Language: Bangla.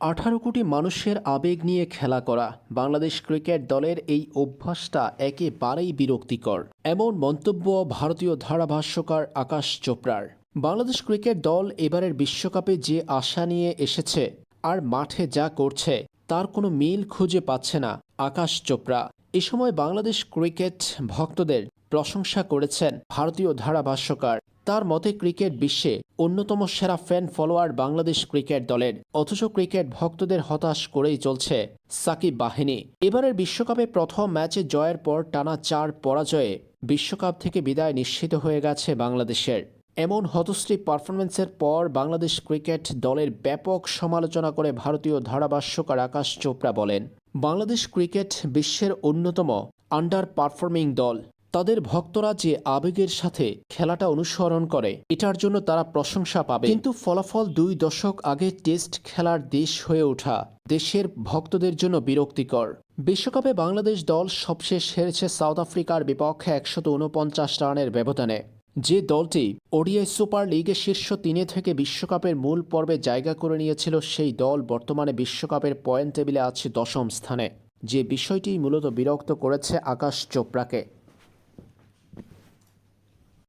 আঠারো কোটি মানুষের আবেগ নিয়ে খেলা করা বাংলাদেশ ক্রিকেট দলের এই অভ্যাসটা একেবারেই বিরক্তিকর। এমন মন্তব্য ভারতীয় ধারাভাষ্যকার আকাশ চোপড়ার। বাংলাদেশ ক্রিকেট দল এবারের বিশ্বকাপে যে আশা নিয়ে এসেছে আর মাঠে যা করছে, তার কোনো মিল খুঁজে পাচ্ছে না আকাশ চোপড়া। এ সময় বাংলাদেশ ক্রিকেট ভক্তদের প্রশংসা করেছেন ভারতীয় ধারাভাষ্যকার। তার মতে ক্রিকেট বিশ্বে অন্যতম সেরা ফ্যান ফলোয়ার বাংলাদেশ ক্রিকেট দলের, অথচ ক্রিকেট ভক্তদের হতাশ করেই চলছে সাকিব বাহিনী। এবারের বিশ্বকাপে প্রথম ম্যাচে জয়ের পর টানা চার পরাজয়ে বিশ্বকাপ থেকে বিদায় নিশ্চিত হয়ে গেছে বাংলাদেশের। এমন হতশ্রী পারফরমেন্সের পর বাংলাদেশ ক্রিকেট দলের ব্যাপক সমালোচনা করে ভারতীয় ধারাভাষ্যকার আকাশ চোপড়া বলেন, বাংলাদেশ ক্রিকেট বিশ্বের অন্যতম আন্ডার পারফর্মিং দল। তাদের ভক্তরা যে আবেগের সাথে খেলাটা অনুসরণ করে, এটার জন্য তারা প্রশংসা পাবে। কিন্তু ফলাফল দুই দশক আগে টেস্ট খেলার দেশ হয়ে ওঠা দেশের ভক্তদের জন্য বিরক্তিকর। বিশ্বকাপে বাংলাদেশ দল সবশেষ হেরেছে সাউথ আফ্রিকার বিপক্ষে একশত উনপঞ্চাশ রানের ব্যবধানে। যে দলটি ওডিআই সুপার লিগে শীর্ষ তিনে থেকে বিশ্বকাপের মূল পর্বে জায়গা করে নিয়েছিল, সেই দল বর্তমানে বিশ্বকাপের পয়েন্ট টেবিলে আছে দশম স্থানে। যে বিষয়টি মূলত বিরক্ত করেছে আকাশ চোপড়াকে।